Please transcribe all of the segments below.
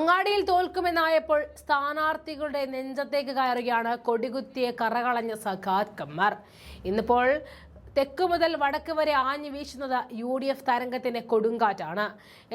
അങ്ങാടിയിൽ തോൽക്കുമെന്നായപ്പോൾ സ്ഥാനാർത്ഥികളുടെ നെഞ്ചത്തേക്ക് കയറുകയാണ് കൊടികുത്തിയെ കറകളഞ്ഞ സഖാത്കന്മാർ ഇന്നിപ്പോൾ തെക്ക് മുതൽ വടക്ക് വരെ ആഞ്ഞു വീശുന്നത് യു ഡി എഫ് തരംഗത്തിന്റെ കൊടുങ്കാറ്റാണ്.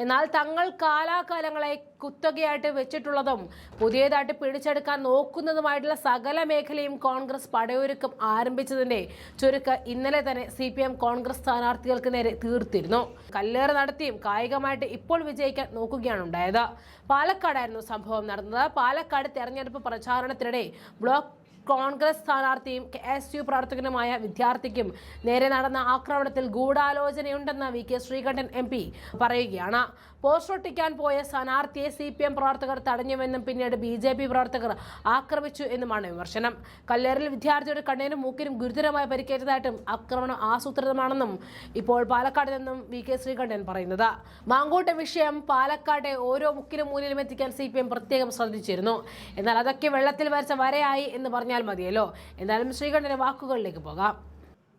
എന്നാൽ തങ്ങൾ കാലാകാലങ്ങളെ കുത്തകയായിട്ട് വെച്ചിട്ടുള്ളതും പുതിയതായിട്ട് പിടിച്ചെടുക്കാൻ നോക്കുന്നതുമായിട്ടുള്ള സകല മേഖലയും കോൺഗ്രസ് പടയൊരുക്കം ആരംഭിച്ചതിന്റെ ചുരുക്ക് ഇന്നലെ തന്നെ സി പി എം കോൺഗ്രസ് സ്ഥാനാർത്ഥികൾക്ക് നേരെ തീർത്തിരുന്നു. കല്ലേറ് നടത്തിയും കായികമായിട്ട് ഇപ്പോൾ വിജയിക്കാൻ നോക്കുകയാണ് ഉണ്ടായത്. പാലക്കാടായിരുന്നു സംഭവം നടന്നത്. പാലക്കാട് തെരഞ്ഞെടുപ്പ് പ്രചാരണത്തിനിടെ ബ്ലോക്ക് കോൺഗ്രസ് സ്ഥാനാർത്ഥിയും കെ എസ് യു പ്രവർത്തകനുമായ വിദ്യാർത്ഥിക്കും നേരെ നടന്ന ആക്രമണത്തിൽ ഗൂഢാലോചനയുണ്ടെന്ന് V K Sreekandan M P പറയുകയാണ്. പോസ്റ്റർ ഒട്ടിക്കാൻ പോയ സ്ഥാനാർത്ഥിയെ സി പി എം പ്രവർത്തകർ തടഞ്ഞുവെന്നും പിന്നീട് ബി ജെ പി പ്രവർത്തകർ ആക്രമിച്ചു എന്നുമാണ് വിമർശനം. കല്ലേറിൽ വിദ്യാർത്ഥിയുടെ കണ്ണിനും മൂക്കിനും ഗുരുതരമായി പരിക്കേറ്റതായിട്ടും ആക്രമണം ആസൂത്രിതമാണെന്നും ഇപ്പോൾ പാലക്കാട് നിന്നും വി കെ ശ്രീകണ്ഠൻ പറയുന്നത്. മാങ്കൂട്ട വിഷയം പാലക്കാട്ടെ ഓരോ മുക്കിനും മൂലയിലും എത്തിക്കാൻ സി പി എം പ്രത്യേകം ശ്രദ്ധിച്ചിരുന്നു. എന്നാൽ അതൊക്കെ വെള്ളത്തിൽ വരച്ച വരയായി എന്ന് പറഞ്ഞാൽ മതിയല്ലോ. എന്തായാലും ശ്രീകണ്ഠന്റെ വാക്കുകളിലേക്ക് പോകാം.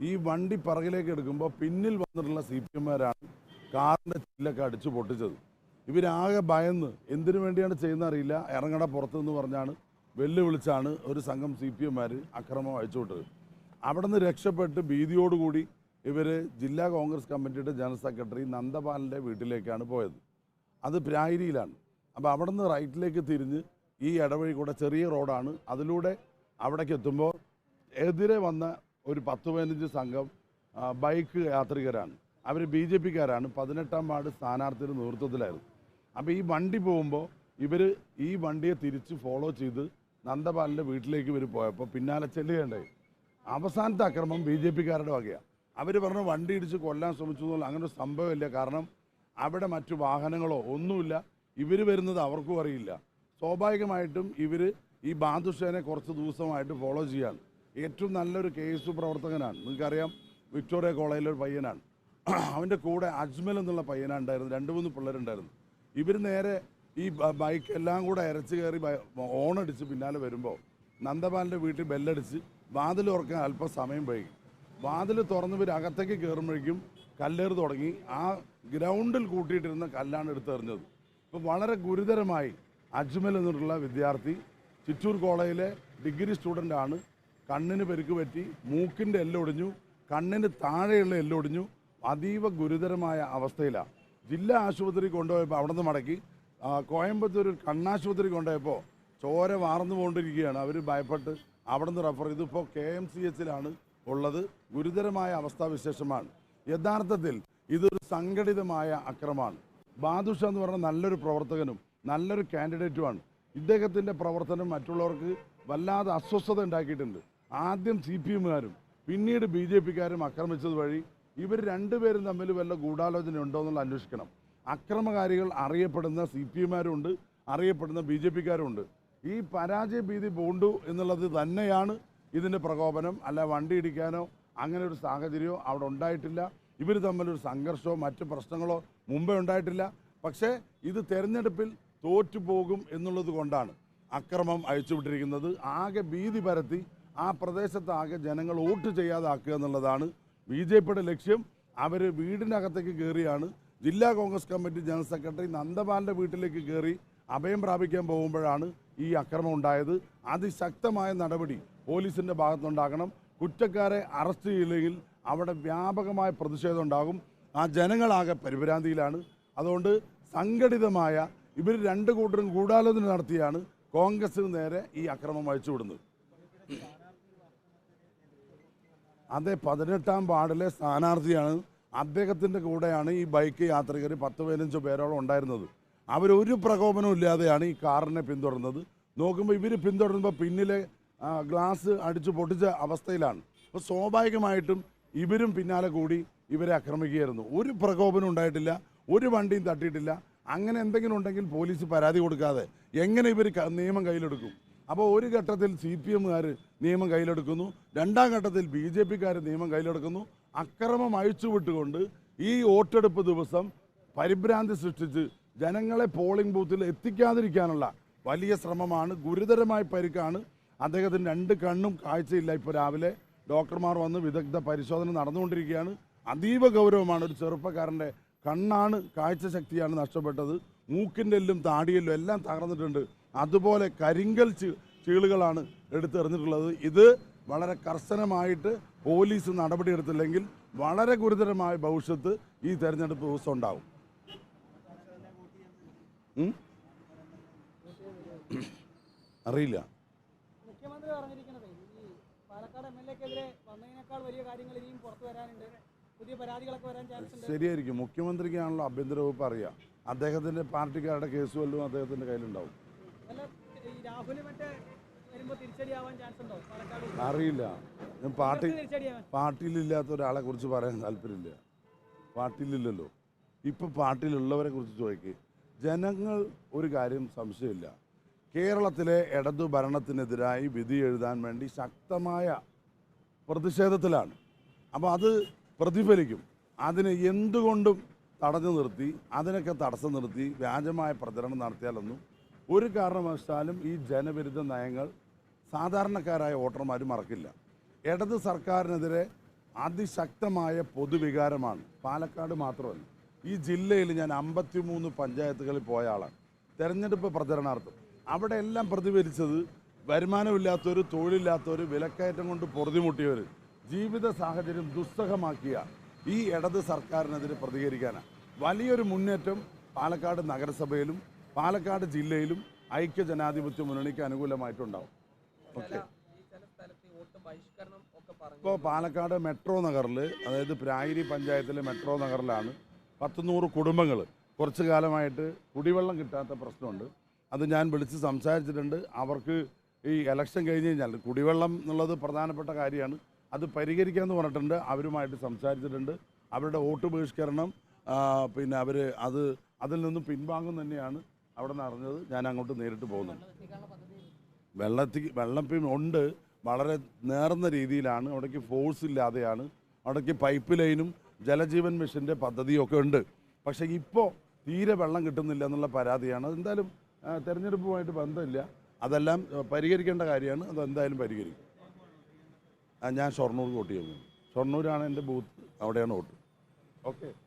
ഈ വണ്ടി പറകിലേക്ക് എടുക്കുമ്പോൾ പിന്നിൽ വന്നിട്ടുള്ള സി പി എമ്മാരാണ് കാറിന്റെ ചില്ലൊക്കെ അടിച്ചു പൊട്ടിച്ചത്. ഇവരാകെ ഭയന്ന് എന്തിനു വേണ്ടിയാണ് ചെയ്യുന്ന അറിയില്ല. ഇറങ്ങട പുറത്തെന്ന് പറഞ്ഞാണ് വെല്ലുവിളിച്ചാണ് ഒരു സംഘം സി പി എമ്മാർ അക്രമം അയച്ചുവിട്ടത് അവിടെ നിന്ന് രക്ഷപ്പെട്ട് ഭീതിയോടുകൂടി ഇവർ ജില്ലാ കോൺഗ്രസ് കമ്മിറ്റിയുടെ ജനറൽ സെക്രട്ടറി നന്ദപാലിന്റെ വീട്ടിലേക്കാണ് പോയത്. അത് പ്രായരിയിലാണ്. അപ്പോൾ അവിടെ നിന്ന് റൈറ്റിലേക്ക് തിരിഞ്ഞ് ഈ ഇടവഴി കൂടെ ചെറിയ റോഡാണ്. അതിലൂടെ അവിടേക്ക് എത്തുമ്പോൾ എതിരെ വന്ന ഒരു പത്ത് പതിനഞ്ച് സംഘം ബൈക്ക് യാത്രികരാണ്. അവർ ബി ജെ പിക്കാരാണ്. പതിനെട്ടാം വാർഡ് സ്ഥാനാർത്ഥിയുടെ നേതൃത്വത്തിലായിരുന്നു. അപ്പോൾ ഈ വണ്ടി പോകുമ്പോൾ ഇവർ ഈ വണ്ടിയെ തിരിച്ച് ഫോളോ ചെയ്ത് നന്ദപാലിന്റെ വീട്ടിലേക്ക് ഇവർ പോയപ്പോൾ പിന്നാലെ ചെല്ലുകയുണ്ടായി. അവസാനത്തെ അക്രമം ബി ജെ പിക്കാരുടെ വകയാണ് അവർ പറഞ്ഞു വണ്ടി ഇടിച്ച് കൊല്ലാൻ ശ്രമിച്ചു എന്നുള്ള അങ്ങനെ ഒരു സംഭവമില്ല. കാരണം അവിടെ മറ്റു വാഹനങ്ങളോ ഒന്നുമില്ല. ഇവർ വരുന്നത് അവർക്കും അറിയില്ല. സ്വാഭാവികമായിട്ടും ഇവർ ഈ ബാദുഷേനെ കുറച്ച് ദിവസമായിട്ട് ഫോളോ ചെയ്യാണ്. ഏറ്റവും നല്ലൊരു കേസ് പ്രവർത്തകനാണ്. നിങ്ങൾക്കറിയാം വിക്ടോറിയ കോളേജിലെ ഒരു പയ്യനാണ്. അവന്റെ കൂടെ അജ്മൽ എന്നുള്ള പയ്യനാണ് ഉണ്ടായിരുന്നത്. രണ്ട് മൂന്ന് പിള്ളേരുണ്ടായിരുന്നു. ഇവർ നേരെ ഈ ബൈക്ക് എല്ലാം കൂടെ അരച്ച് കയറി ഓണടിച്ച് പിന്നാലെ വരുമ്പോൾ നന്ദപാലിന്റെ വീട്ടിൽ ബെല്ലടിച്ച് വാതിൽ തുറക്കാൻ അല്പം സമയം വൈകി വാതിൽ തുറന്നവർ അകത്തേക്ക് കയറുമ്പോഴേക്കും കല്ലേറ് തുടങ്ങി. ആ ഗ്രൗണ്ടിൽ കൂട്ടിയിട്ടിരുന്ന കല്ലാണ് എടുത്തെറിഞ്ഞത്. അപ്പോൾ വളരെ ഗുരുതരമായി അജ്മൽ എന്നുള്ള വിദ്യാർത്ഥി ചിറ്റൂർ കോളേജിലെ ഡിഗ്രി സ്റ്റുഡന്റ് ആണ്. കണ്ണിന് പെരുക്ക് പറ്റി മൂക്കിന്റെ എല്ലൊടിഞ്ഞു കണ്ണിന് താഴെയുള്ള എല്ലൊടിഞ്ഞു അതീവ ഗുരുതരമായ അവസ്ഥയിലാണ്. ജില്ലാ ആശുപത്രി കൊണ്ടുപോയപ്പോൾ അവിടെ നിന്ന് മടക്കി കോയമ്പത്തൂർ കണ്ണാശുപത്രി കൊണ്ടുപോയപ്പോൾ ചോര വാർന്നു പോകൊണ്ടിരിക്കുകയാണ് അവർ ഭയപ്പെട്ട് അവിടെ നിന്ന് റെഫർ ചെയ്തു. ഇപ്പോൾ കെ എം സി എച്ചിലാണ് ഉള്ളത്. ഗുരുതരമായ അവസ്ഥാ വിശേഷമാണ് യഥാർത്ഥത്തിൽ ഇതൊരു സംഘടിതമായ അക്രമമാണ്. ബാദുഷ എന്ന് പറഞ്ഞ നല്ലൊരു പ്രവർത്തകനും നല്ലൊരു കാൻഡിഡേറ്റുമാണ് ഇദ്ദേഹത്തിന്റെ പ്രവർത്തനം മറ്റുള്ളവർക്ക് വല്ലാതെ അസ്വസ്ഥത ഉണ്ടാക്കിയിട്ടുണ്ട്. ആദ്യം സി പി എമ്മുകാരും പിന്നീട് ബി ജെ പിക്കാരും ആക്രമിച്ചത് വഴി ഇവർ രണ്ടുപേരും തമ്മിൽ വല്ല ഗൂഢാലോചന ഉണ്ടോ എന്നുള്ള അന്വേഷിക്കണം. അക്രമകാരികൾ അറിയപ്പെടുന്ന സി പി എമാരുണ്ട് അറിയപ്പെടുന്ന ബി ജെ പിക്കാരുണ്ട് ഈ പരാജയ ഭീതി പൂണ്ടു എന്നുള്ളത് തന്നെയാണ് ഇതിന്റെ പ്രകോപനം. അല്ല വണ്ടി ഇടിക്കാനോ അങ്ങനെ ഒരു സാഹചര്യമോ അവിടെ ഉണ്ടായിട്ടില്ല. ഇവർ തമ്മിലൊരു സംഘർഷമോ മറ്റ് പ്രശ്നങ്ങളോ മുമ്പേ ഉണ്ടായിട്ടില്ല. പക്ഷേ ഇത് തെരഞ്ഞെടുപ്പിൽ തോറ്റുപോകും എന്നുള്ളത് കൊണ്ടാണ് അക്രമം അയച്ചുവിട്ടിരിക്കുന്നത് ആകെ ഭീതി പരത്തി ആ പ്രദേശത്താകെ ജനങ്ങൾ വോട്ട് ചെയ്യാതാക്കുക എന്നുള്ളതാണ് ബി ജെ പിയുടെ ലക്ഷ്യം. അവർ വീടിനകത്തേക്ക് കയറിയാണ്. ജില്ലാ കോൺഗ്രസ് കമ്മിറ്റി ജനറൽ സെക്രട്ടറി നന്ദപാലിന്റെ വീട്ടിലേക്ക് കയറി അഭയം പ്രാപിക്കാൻ പോകുമ്പോഴാണ് ഈ അക്രമം ഉണ്ടായത്. അതിശക്തമായ നടപടി പോലീസിന്റെ ഭാഗത്തുണ്ടാകണം കുറ്റക്കാരെ അറസ്റ്റ് ചെയ്യില്ലെങ്കിൽ അവിടെ വ്യാപകമായ പ്രതിഷേധം ഉണ്ടാകും. ആ ജനങ്ങളാകെ പരിഭ്രാന്തിയിലാണ്. അതുകൊണ്ട് സംഘടിതമായ ഇവർ രണ്ട് കൂട്ടരും ഗൂഢാലോചന നടത്തിയാണ് കോൺഗ്രസിന് നേരെ ഈ അക്രമം അയച്ചുവിടുന്നത് അതെ പതിനെട്ടാം വാർഡിലെ സ്ഥാനാർത്ഥിയാണ് അദ്ദേഹത്തിന്റെ കൂടെയാണ് ഈ ബൈക്ക് യാത്രികർ പത്ത് പതിനഞ്ച് പേരോളം ഉണ്ടായിരുന്നത്. അവരൊരു പ്രകോപനവും ഇല്ലാതെയാണ് ഈ കാറിനെ പിന്തുടർന്നത്. നോക്കുമ്പോൾ ഇവർ പിന്തുടരുമ്പോൾ പിന്നിലെ ഗ്ലാസ് അടിച്ചു പൊട്ടിച്ച അവസ്ഥയിലാണ്. അപ്പോൾ സ്വാഭാവികമായിട്ടും ഇവരും പിന്നാലെ കൂടി ഇവരെ ആക്രമിക്കുകയായിരുന്നു. ഒരു പ്രകോപനം ഉണ്ടായിട്ടില്ല. ഒരു വണ്ടിയും തട്ടിയിട്ടില്ല. അങ്ങനെ എന്തെങ്കിലും ഉണ്ടെങ്കിൽ പോലീസ് പരാതി കൊടുക്കാതെ എങ്ങനെ ഇവർ നിയമം കയ്യിലെടുക്കും? അപ്പോൾ ഒരു ഘട്ടത്തിൽ സി പി എമ്മുകാർ നിയമം കയ്യിലെടുക്കുന്നു. രണ്ടാം ഘട്ടത്തിൽ ബി ജെ പിക്കാർ നിയമം കയ്യിലെടുക്കുന്നു. അക്രമം അഴിച്ചുവിട്ടുകൊണ്ട് ഈ വോട്ടെടുപ്പ് ദിവസം പരിഭ്രാന്തി സൃഷ്ടിച്ച് ജനങ്ങളെ പോളിംഗ് ബൂത്തിൽ എത്തിക്കാതിരിക്കാനുള്ള വലിയ ശ്രമമാണ്. ഗുരുതരമായ പരിക്കാണ്. അദ്ദേഹത്തിന് രണ്ട് കണ്ണും കാഴ്ചയില്ല. ഇപ്പോൾ രാവിലെ ഡോക്ടർമാർ വന്ന് വിദഗ്ധ പരിശോധന നടന്നുകൊണ്ടിരിക്കുകയാണ്. അതീവ ഗൗരവമാണ് ഒരു ചെറുപ്പക്കാരന്റെ കണ്ണാണ് കാഴ്ചശക്തിയാണ് നഷ്ടപ്പെട്ടത്. മൂക്കിന്റെ എല്ലും താടിയെല്ലും എല്ലാം തകർന്നിട്ടുണ്ട്. അതുപോലെ കരിങ്കൽ ചീളുകളാണ് എടുത്തെറിഞ്ഞിട്ടുള്ളത്. ഇത് വളരെ കർശനമായിട്ട് പോലീസ് നടപടിയെടുത്തില്ലെങ്കിൽ വളരെ ഗുരുതരമായ ഭവിഷ്യത്ത് ഈ തെരഞ്ഞെടുപ്പ് ദിവസം ഉണ്ടാവും. അറിയില്ല. മുഖ്യമന്ത്രി പറഞ്ഞിരിക്കുന്നത് ഈ പാലക്കാട് എം എൽ എക്കെതിരെ വന്നതിനേക്കാൾ വലിയ കാര്യങ്ങൾ ഇനിയും പുറത്തു വരാനുണ്ട്. ശരിയായിരിക്കും. മുഖ്യമന്ത്രിക്കാണല്ലോ ആഭ്യന്തര വകുപ്പ് അറിയാം. അദ്ദേഹത്തിന്റെ പാർട്ടിക്കാരുടെ കേസ് വല്ലതും അദ്ദേഹത്തിന്റെ കയ്യിലുണ്ടാവും. അറിയില്ല. ഞാൻ പാർട്ടി പാർട്ടിയിലില്ലാത്ത ഒരാളെ കുറിച്ച് പറയാൻ താല്പര്യമില്ല. പാർട്ടിയിലില്ലല്ലോ. ഇപ്പൊ പാർട്ടിയിലുള്ളവരെ കുറിച്ച് ചോദിക്കുക ജനങ്ങൾ ഒരു കാര്യം സംശയമില്ല. കേരളത്തിലെ ഇടതു ഭരണത്തിനെതിരായി വിധി എഴുതാൻ വേണ്ടി ശക്തമായ പ്രതിഷേധത്തിലാണ്. അപ്പോൾ അത് പ്രതിഫലിക്കും. അതിനെ എന്തുകൊണ്ടും തടഞ്ഞു നിർത്തി അതിനൊക്കെ തടസ്സം നിർത്തി വ്യാജമായ പ്രചരണം നടത്തിയാലൊന്നും ഒരു കാരണവശാലും ഈ ജനവിരുദ്ധ നയങ്ങൾ സാധാരണക്കാരായ വോട്ടർമാർ മറക്കില്ല. ഇടത് സർക്കാരിനെതിരെ അതിശക്തമായ പൊതുവികാരമാണ്. പാലക്കാട് മാത്രമല്ല ഈ ജില്ലയിൽ ഞാൻ അമ്പത്തിമൂന്ന് പഞ്ചായത്തുകളിൽ പോയ ആളാണ്. തെരഞ്ഞെടുപ്പ് പ്രചരണാർത്ഥം. അവിടെ എല്ലാം പ്രതിഫലിച്ചത് വരുമാനമില്ലാത്തവർ തൊഴിലില്ലാത്തവർ വിലക്കയറ്റം കൊണ്ട് പൊറുതിമുട്ടിയവർ ജീവിത സാഹചര്യം ദുസ്സഹമാക്കിയ ഈ ഇടത് സർക്കാരിനെതിരെ പ്രതികരിക്കാനാണ് വലിയൊരു മുന്നേറ്റം പാലക്കാട് നഗരസഭയിലും പാലക്കാട് ജില്ലയിലും ഐക്യ ജനാധിപത്യ മുന്നണിക്ക് അനുകൂലമായിട്ടുണ്ടാവും. ഓക്കെ. ഇപ്പോൾ പാലക്കാട് മെട്രോ നഗറിൽ അതായത് പ്രായരി പഞ്ചായത്തിലെ മെട്രോ നഗറിലാണ് പത്ത് നൂറ് കുടുംബങ്ങൾ കുറച്ചു കാലമായിട്ട് കുടിവെള്ളം കിട്ടാത്ത പ്രശ്നമുണ്ട്. അത് ഞാൻ വിളിച്ച് സംസാരിച്ചിട്ടുണ്ട്. അവർക്ക് ഈ ഇലക്ഷൻ കഴിഞ്ഞ് കഴിഞ്ഞാൽ കുടിവെള്ളം എന്നുള്ളത് പ്രധാനപ്പെട്ട കാര്യമാണ്. അത് പരിഹരിക്കാമെന്ന് പറഞ്ഞിട്ടുണ്ട്. അവരുമായിട്ട് സംസാരിച്ചിട്ടുണ്ട്. അവരുടെ വോട്ട് ബഹിഷ്കരണം പിന്നെ അവർ അത് അതിൽ നിന്നും പിൻവാങ്ങും തന്നെയാണ് അവിടെ നിന്ന് അറിഞ്ഞത്. ഞാൻ അങ്ങോട്ട് നേരിട്ട് പോകുന്നുണ്ട് വെള്ളത്തി വെള്ളപ്പിൻ ഉണ്ട്. വളരെ നേർന്ന രീതിയിലാണ്. അവിടേക്ക് ഫോഴ്സ് ഇല്ലാതെയാണ്. അവിടേക്ക് പൈപ്പ് ലൈനും ജലജീവൻ മിഷന്റെ പദ്ധതിയൊക്കെ ഉണ്ട്. പക്ഷേ ഇപ്പോൾ തീരെ വെള്ളം കിട്ടുന്നില്ല എന്നുള്ള പരാതിയാണ്. അതെന്തായാലും തിരഞ്ഞെടുപ്പുമായിട്ട് ബന്ധമില്ല. അതെല്ലാം പരിഹരിക്കേണ്ട കാര്യമാണ്. അതെന്തായാലും പരിഹരിക്കും. ഞാൻ ഷൊർണൂർ വോട്ട് ചെയ്യുന്നു. ഷൊർണൂരാണ് എന്റെ ബൂത്ത്. അവിടെയാണ് വോട്ട്. ഓക്കെ.